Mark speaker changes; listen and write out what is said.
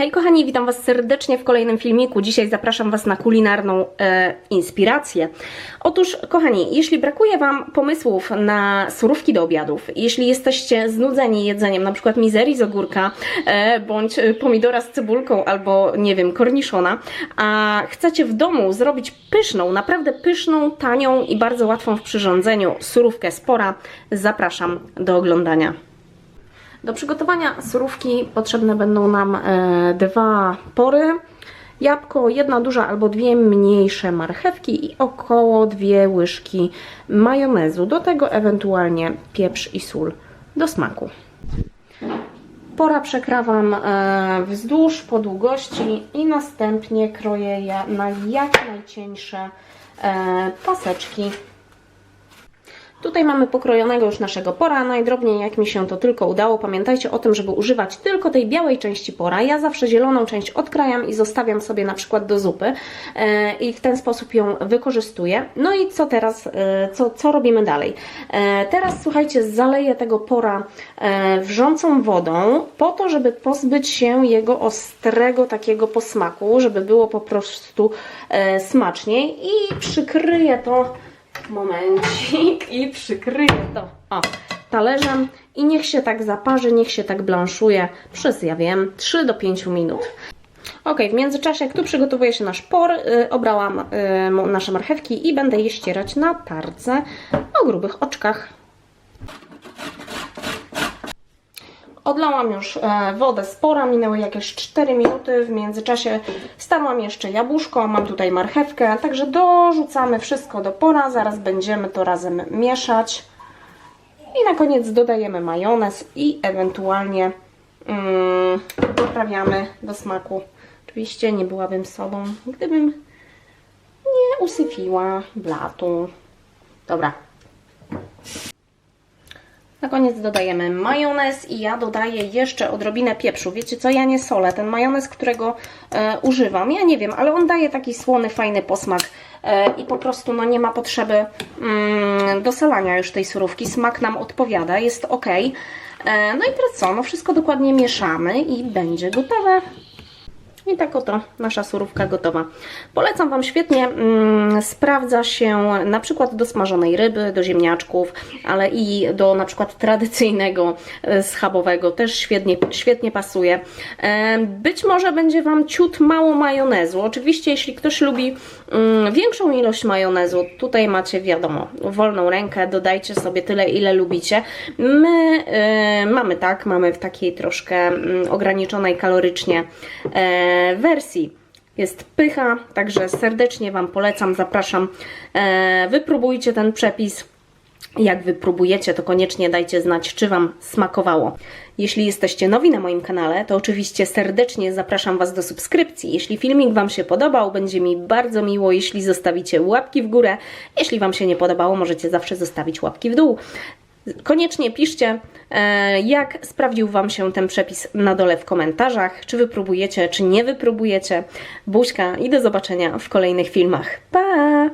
Speaker 1: Hej kochani, witam Was serdecznie w kolejnym filmiku. Dzisiaj zapraszam Was na kulinarną e, inspirację. Otóż kochani, jeśli brakuje Wam pomysłów na surówki do obiadów, jeśli jesteście znudzeni jedzeniem na przykład mizerii z ogórka, e, bądź pomidora z cebulką, albo nie wiem, korniszona, a chcecie w domu zrobić pyszną, naprawdę pyszną, tanią i bardzo łatwą w przyrządzeniu surówkę spora, zapraszam do oglądania. Do przygotowania surówki potrzebne będą nam e, dwa pory, jabłko, jedna duża albo dwie mniejsze marchewki i około dwie łyżki majonezu. Do tego ewentualnie pieprz i sól do smaku. Pora przekrawam e, wzdłuż po długości i następnie kroję je na jak najcieńsze e, paseczki Tutaj mamy pokrojonego już naszego pora, najdrobniej jak mi się to tylko udało. Pamiętajcie o tym, żeby używać tylko tej białej części pora. Ja zawsze zieloną część odkrajam i zostawiam sobie na przykład do zupy e, i w ten sposób ją wykorzystuję. No i co teraz, e, co, co robimy dalej? E, teraz słuchajcie, zaleję tego pora wrzącą wodą po to, żeby pozbyć się jego ostrego takiego posmaku, żeby było po prostu smaczniej i przykryję to momencik i przykryję to o, talerzem i niech się tak zaparzy, niech się tak blanszuje przez, ja wiem, 3 do 5 minut. Ok, w międzyczasie, jak tu przygotowuje się nasz por, y, obrałam y, nasze marchewki i będę je ścierać na tarce o grubych oczkach. Odlałam już e, wodę z pora, minęły jakieś 4 minuty. W międzyczasie starłam jeszcze jabłuszko, mam tutaj marchewkę, także dorzucamy wszystko do pora. Zaraz będziemy to razem mieszać. I na koniec dodajemy majonez i ewentualnie mm, doprawiamy do smaku. Oczywiście nie byłabym sobą, gdybym nie usypiła blatu. Dobra, na koniec dodajemy majonez i ja dodaję jeszcze odrobinę pieprzu. Wiecie co, ja nie solę. Ten majonez, którego e, używam, ja nie wiem, ale on daje taki słony, fajny posmak e, i po prostu no, nie ma potrzeby mm, dosalania już tej surówki. Smak nam odpowiada, jest ok. E, no i teraz co, no wszystko dokładnie mieszamy i będzie gotowe. I tak oto nasza surówka gotowa. Polecam Wam świetnie, mm, sprawdza się na przykład do smażonej ryby, do ziemniaczków, ale i do na przykład tradycyjnego e, schabowego też świetnie, świetnie pasuje. E, być może będzie Wam ciut mało majonezu. Oczywiście jeśli ktoś lubi mm, większą ilość majonezu, tutaj macie wiadomo, wolną rękę, dodajcie sobie tyle ile lubicie. My e, mamy tak, mamy w takiej troszkę mm, ograniczonej kalorycznie wersji jest pycha, także serdecznie Wam polecam, zapraszam. E, wypróbujcie ten przepis. Jak wypróbujecie, to koniecznie dajcie znać, czy Wam smakowało. Jeśli jesteście nowi na moim kanale, to oczywiście serdecznie zapraszam Was do subskrypcji. Jeśli filmik Wam się podobał, będzie mi bardzo miło, jeśli zostawicie łapki w górę. Jeśli Wam się nie podobało, możecie zawsze zostawić łapki w dół. Koniecznie piszcie, e, jak sprawdził Wam się ten przepis na dole w komentarzach, czy wypróbujecie, czy nie wypróbujecie. Buźka i do zobaczenia w kolejnych filmach. Pa!